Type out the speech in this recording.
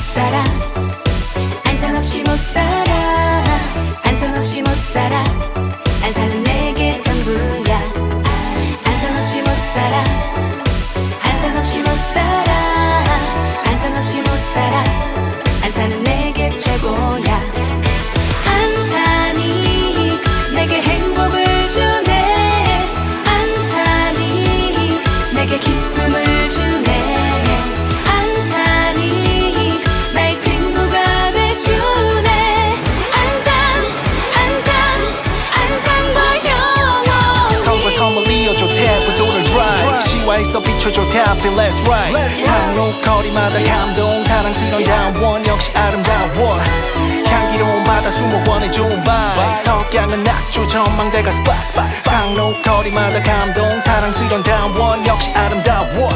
살아. 안산 없이 못 살아. 안산 없이 못 살아. 안산은 내게 전부야. 안산 없이 못 살아. 안산 없이 못 살아. 안산 없이 못 살아. 안산은 내게 최고야 비춰줘. 탑이 let's ride. 상로 거리마다 감동 사랑스러운 다원 역시 아름다워. 향기로운 바다 수목원의 좋은 vibe. 석양은 낙조 전망대가 스팟 스팟 상로 거리마다 감동 사랑스러운 다원 역시 아름다워